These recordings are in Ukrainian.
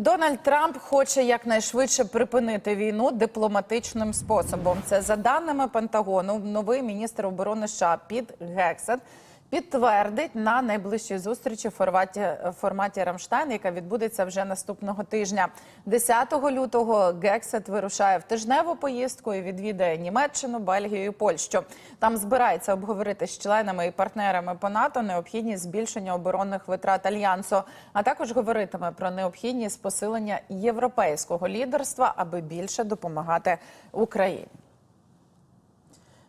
Дональд Трамп хоче якнайшвидше припинити війну дипломатичним способом. Це за даними Пентагону, новий міністр оборони США Піт Гексет підтвердить на найближчій зустрічі в форматі, в форматі Рамштайн, яка відбудеться вже наступного тижня. 10 лютого Гексет вирушає в тижневу поїздку і відвідає Німеччину, Бельгію і Польщу. Там збирається обговорити з членами і партнерами по НАТО необхідність збільшення оборонних витрат альянсу, а також говоритиме про необхідність посилення європейського лідерства, аби більше допомагати Україні.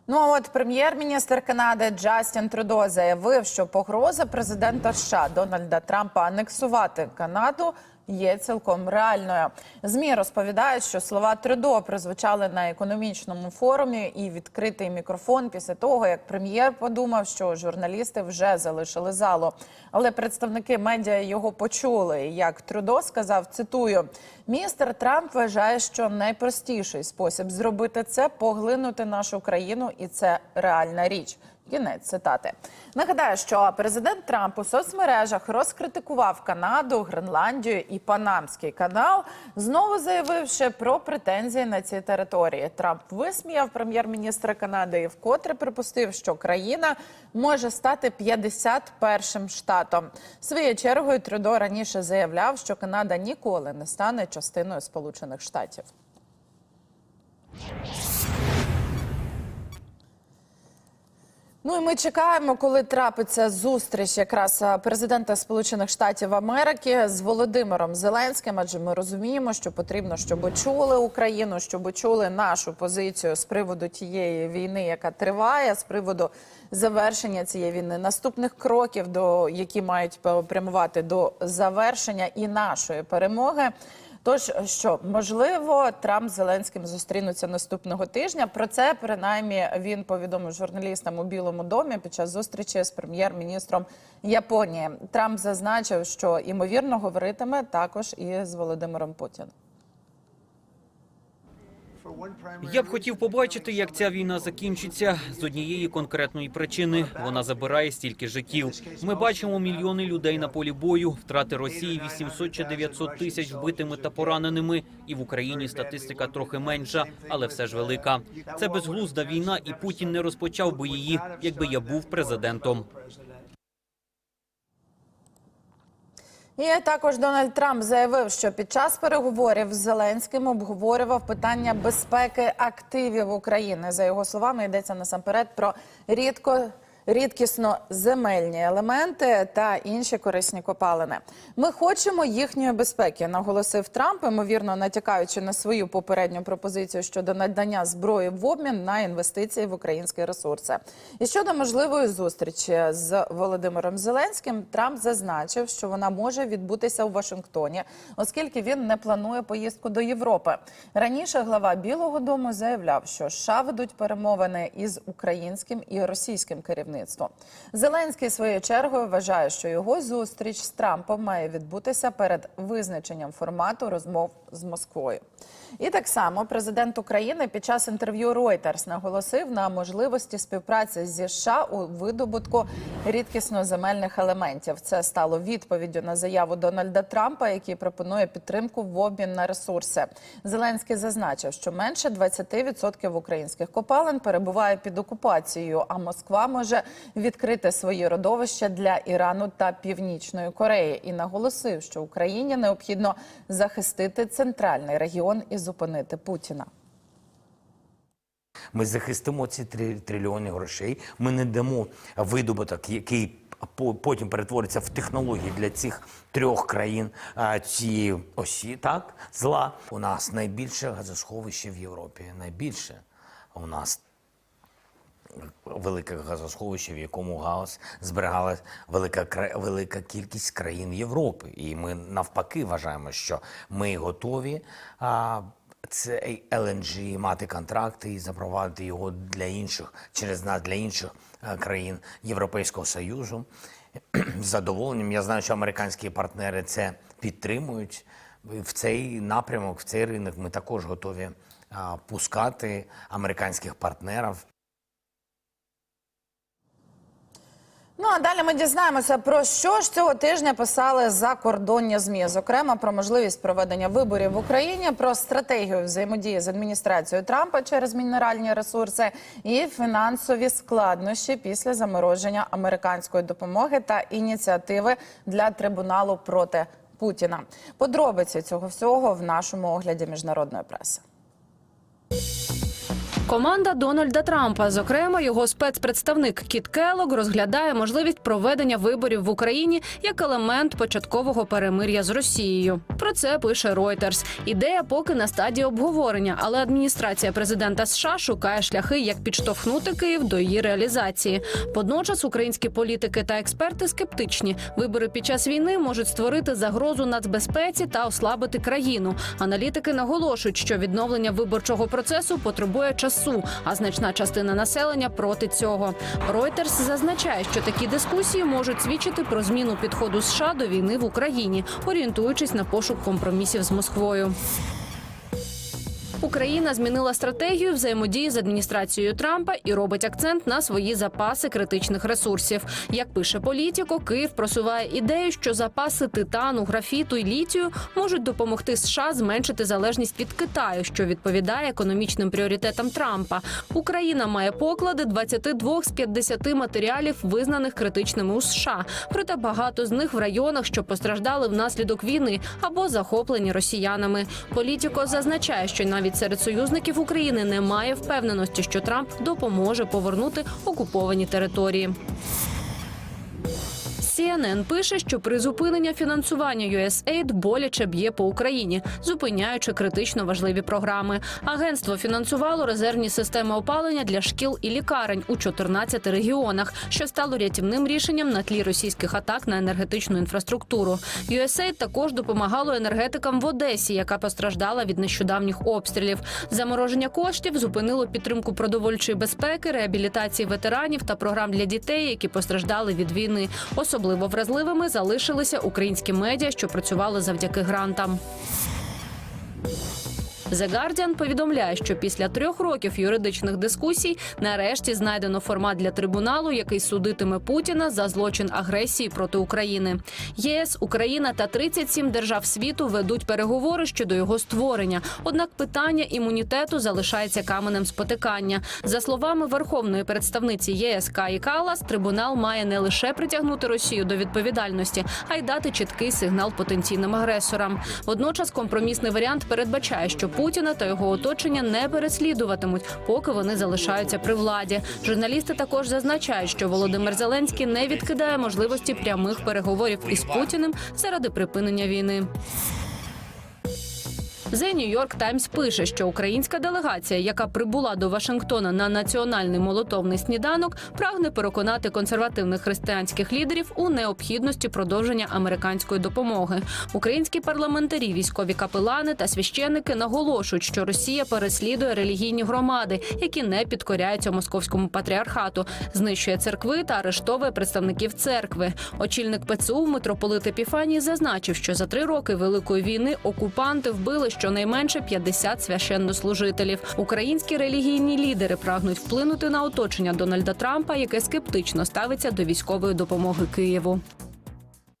Ну а от прем'єр-міністр Канади Джастін Трудо заявив, що погроза президента США Дональда Трампа анексувати Канаду є цілком реальною. Змі розповідають, що слова Трудо прозвучали на економічному форумі і відкритий мікрофон після того, як прем'єр подумав, що журналісти вже залишили залу. Але представники медіа його почули. Як Трудо сказав, цитую: містер Трамп вважає, що найпростіший спосіб зробити це поглинути нашу країну, і це реальна річ. Кінець цитати. Нагадаю, що президент Трамп у соцмережах розкритикував Канаду, Гренландію і Панамський канал, знову заявивши про претензії на ці території. Трамп висміяв прем'єр-міністра Канади і вкотре припустив, що країна може стати 51-м штатом. Своєю чергою Трюдо раніше заявляв, що Канада ніколи не стане частиною Сполучених Штатів. Ну і ми чекаємо, коли трапиться зустріч якраз президента Сполучених Штатів Америки з Володимиром Зеленським. Адже ми розуміємо, що потрібно, щоб чули Україну, щоб чули нашу позицію з приводу тієї війни, яка триває, з приводу завершення цієї війни, наступних кроків, до які мають прямувати до завершення і нашої перемоги. Тож що можливо, Трамп з Зеленським зустрінуться наступного тижня. Про це принаймні він повідомив журналістам у Білому домі під час зустрічі з прем'єр-міністром Японії. Трамп зазначив, що ймовірно говоритиме також і з Володимиром Путіним. Я б хотів побачити, як ця війна закінчиться з однієї конкретної причини. Вона забирає стільки життів. Ми бачимо мільйони людей на полі бою, втрати Росії 800 чи 900 тисяч вбитими та пораненими. І в Україні статистика трохи менша, але все ж велика. Це безглузда війна, і Путін не розпочав би її, якби я був президентом. І також Дональд Трамп заявив, що під час переговорів з Зеленським обговорював питання безпеки активів України. За його словами, йдеться насамперед про рідко. Рідкісно земельні елементи та інші корисні копалини. Ми хочемо їхньої безпеки, наголосив Трамп, ймовірно натякаючи на свою попередню пропозицію щодо надання зброї в обмін на інвестиції в українські ресурси. І щодо можливої зустрічі з Володимиром Зеленським, Трамп зазначив, що вона може відбутися у Вашингтоні, оскільки він не планує поїздку до Європи. Раніше глава Білого Дому заявляв, що США ведуть перемовини із українським і російським керівництвом. Зеленський своєю чергою вважає, що його зустріч з Трампом має відбутися перед визначенням формату розмов з Москвою. І так само президент України під час інтерв'ю Reuters наголосив на можливості співпраці зі США у видобутку рідкісно-земельних елементів. Це стало відповіддю на заяву Дональда Трампа, який пропонує підтримку в обмін на ресурси. Зеленський зазначив, що менше 20% українських копалин перебуває під окупацією, а Москва може відкрити свої родовища для Ірану та Північної Кореї. І наголосив, що Україні необхідно захистити центральний регіон і зупинити Путіна. Ми захистимо ці три трильйони грошей. Ми не дамо видобуток, який по- потім перетвориться в технології для цих трьох країн цієї осі. Так, зла. У нас найбільше газосховище в Європі. Найбільше у нас велике газосховище, в якому гаос зберігалась велика велика кількість країн Європи. І ми навпаки вважаємо, що ми готові. А, цей LNG, мати контракти і запровадити його для інших через нас для інших країн Європейського Союзу. З задоволенням я знаю, що американські партнери це підтримують. В цей напрямок, в цей ринок ми також готові пускати американських партнерів. Ну а далі ми дізнаємося про що ж цього тижня писали закордонні змі, зокрема про можливість проведення виборів в Україні, про стратегію взаємодії з адміністрацією Трампа через мінеральні ресурси і фінансові складнощі після замороження американської допомоги та ініціативи для трибуналу проти Путіна. Подробиці цього всього в нашому огляді міжнародної преси. Команда Дональда Трампа, зокрема його спецпредставник Кіт Келлог, розглядає можливість проведення виборів в Україні як елемент початкового перемир'я з Росією. Про це пише Reuters. Ідея поки на стадії обговорення, але адміністрація президента США шукає шляхи, як підштовхнути Київ до її реалізації. Водночас українські політики та експерти скептичні. Вибори під час війни можуть створити загрозу нацбезпеці та ослабити країну. Аналітики наголошують, що відновлення виборчого процесу потребує часу, а значна частина населення проти цього. Reuters зазначає, що такі дискусії можуть свідчити про зміну підходу США до війни в Україні, орієнтуючись на пошук компромісів з Москвою. Україна змінила стратегію взаємодії з адміністрацією Трампа і робить акцент на свої запаси критичних ресурсів. Як пише політико, Київ просуває ідею, що запаси титану, графіту і літію можуть допомогти США зменшити залежність від Китаю, що відповідає економічним пріоритетам Трампа. Україна має поклади 22 з 50 матеріалів, визнаних критичними у США. Проте багато з них в районах, що постраждали внаслідок війни або захоплені росіянами. Політико зазначає, що навіть серед союзників України немає впевненості, що Трамп допоможе повернути окуповані території. CNN пише, що призупинення фінансування USAID боляче б'є по Україні, зупиняючи критично важливі програми. Агентство фінансувало резервні системи опалення для шкіл і лікарень у 14 регіонах, що стало рятівним рішенням на тлі російських атак на енергетичну інфраструктуру. USAID також допомагало енергетикам в Одесі, яка постраждала від нещодавніх обстрілів. Замороження коштів зупинило підтримку продовольчої безпеки, реабілітації ветеранів та програм для дітей, які постраждали від війни. Особливо вразливими залишилися українські медіа, що працювали завдяки грантам. The Guardian повідомляє, що після трьох років юридичних дискусій нарешті знайдено формат для трибуналу, який судитиме Путіна за злочин агресії проти України. ЄС, Україна та 37 держав світу ведуть переговори щодо його створення. Однак питання імунітету залишається каменем спотикання. За словами верховної представниці ЄС Каї Калас, трибунал має не лише притягнути Росію до відповідальності, а й дати чіткий сигнал потенційним агресорам. Водночас компромісний варіант передбачає, що Путіна та його оточення не переслідуватимуть, поки вони залишаються при владі. Журналісти також зазначають, що Володимир Зеленський не відкидає можливості прямих переговорів із Путіним заради припинення війни. The New York Times пише, що українська делегація, яка прибула до Вашингтона на національний молотовний сніданок, прагне переконати консервативних християнських лідерів у необхідності продовження американської допомоги. Українські парламентарі, військові капелани та священники наголошують, що Росія переслідує релігійні громади, які не підкоряються московському патріархату, знищує церкви та арештовує представників церкви. Очільник ПЦУ митрополит Епіфаній зазначив, що за три роки великої війни окупанти вбили щонайменше 50 священнослужителів. Українські релігійні лідери прагнуть вплинути на оточення Дональда Трампа, яке скептично ставиться до військової допомоги Києву.